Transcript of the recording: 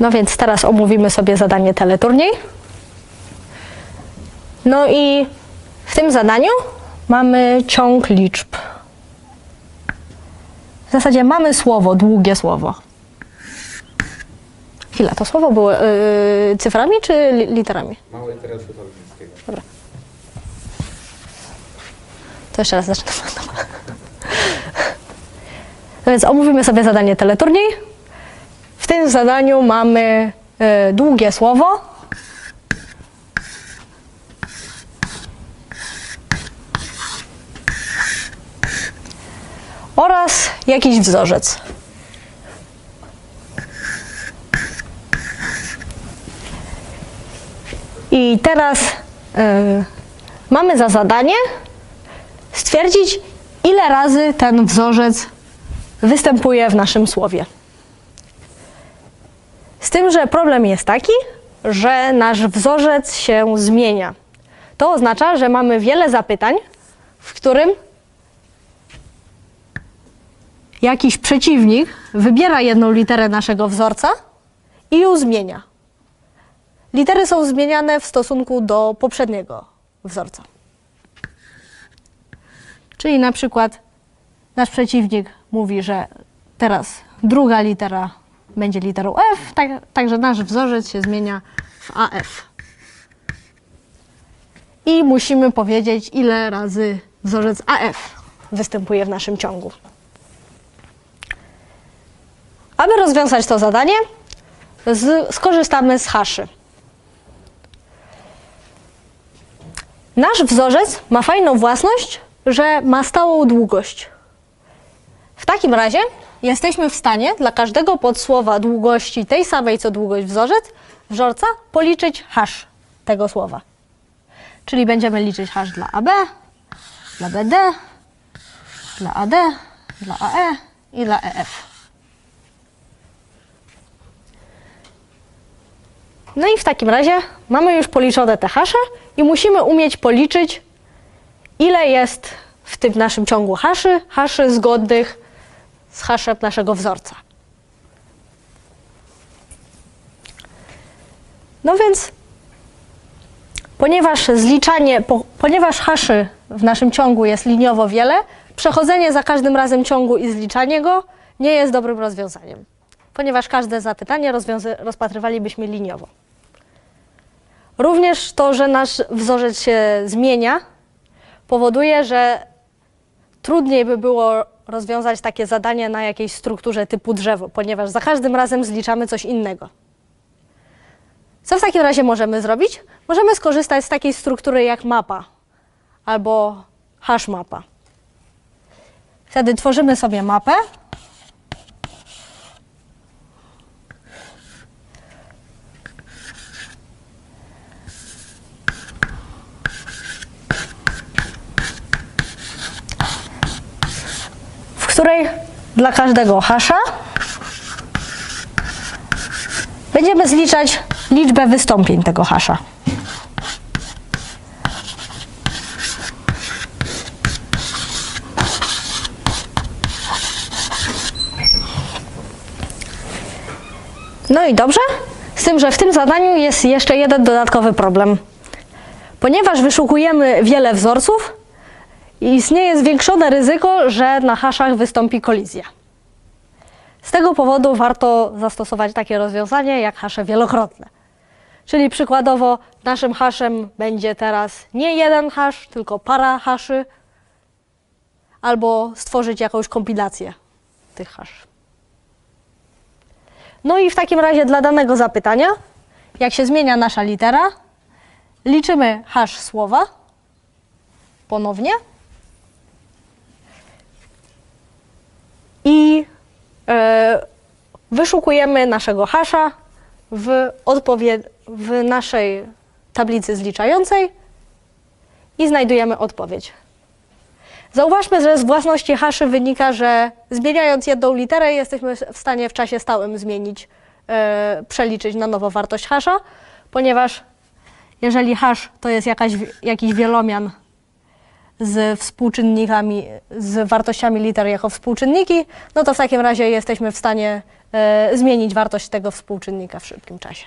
No więc teraz omówimy sobie zadanie teleturniej. No i w tym zadaniu mamy ciąg liczb. W zasadzie mamy słowo, długie słowo. Chwila, to słowo było yy, cyframi czy li- literami? Małe litery alfabetu angielskiego. To jeszcze raz zacznę. No więc omówimy sobie zadanie teleturniej. Tym zadaniu mamy e, długie słowo. Oraz jakiś wzorzec. I teraz e, mamy za zadanie stwierdzić, ile razy ten wzorzec występuje w naszym słowie. Z tym, że problem jest taki, że nasz wzorzec się zmienia. To oznacza, że mamy wiele zapytań, w którym jakiś przeciwnik wybiera jedną literę naszego wzorca i ją zmienia. Litery są zmieniane w stosunku do poprzedniego wzorca. Czyli na przykład nasz przeciwnik mówi, że teraz druga litera będzie literą F, tak, także nasz wzorzec się zmienia w AF. I musimy powiedzieć, ile razy wzorzec AF występuje w naszym ciągu. Aby rozwiązać to zadanie, z, skorzystamy z haszy. Nasz wzorzec ma fajną własność, że ma stałą długość. W takim razie jesteśmy w stanie dla każdego podsłowa długości tej samej co długość wzorzec, wzorca policzyć hash tego słowa. Czyli będziemy liczyć hash dla AB, dla BD, dla AD, dla AE i dla EF. No i w takim razie mamy już policzone te hasze i musimy umieć policzyć, ile jest w tym naszym ciągu haszy, haszy zgodnych z haszem naszego wzorca. No więc, ponieważ zliczanie, po, ponieważ haszy w naszym ciągu jest liniowo wiele, przechodzenie za każdym razem ciągu i zliczanie go nie jest dobrym rozwiązaniem, ponieważ każde zapytanie rozpatrywalibyśmy liniowo. Również to, że nasz wzorzec się zmienia, powoduje, że trudniej by było rozwiązać takie zadanie na jakiejś strukturze typu drzewo, ponieważ za każdym razem zliczamy coś innego. Co w takim razie możemy zrobić? Możemy skorzystać z takiej struktury jak mapa albo hash mapa. Wtedy tworzymy sobie mapę. Której dla każdego hasza będziemy zliczać liczbę wystąpień tego hasza. No i dobrze, z tym, że w tym zadaniu jest jeszcze jeden dodatkowy problem. Ponieważ wyszukujemy wiele wzorców, istnieje zwiększone ryzyko, że na haszach wystąpi kolizja. Z tego powodu warto zastosować takie rozwiązanie jak hasze wielokrotne. Czyli przykładowo naszym haszem będzie teraz nie jeden hasz, tylko para haszy, albo stworzyć jakąś kombinację tych hasz. No i w takim razie dla danego zapytania, jak się zmienia nasza litera, liczymy hasz słowa ponownie i e, wyszukujemy naszego hasza w, w naszej tablicy zliczającej i znajdujemy odpowiedź. Zauważmy, że z własności haszy wynika, że zmieniając jedną literę jesteśmy w stanie w czasie stałym zmienić, e, przeliczyć na nowo wartość hasza, ponieważ jeżeli hash to jest jakaś, jakiś wielomian z współczynnikami, z wartościami liter jako współczynniki, no to w takim razie jesteśmy w stanie e, zmienić wartość tego współczynnika w szybkim czasie.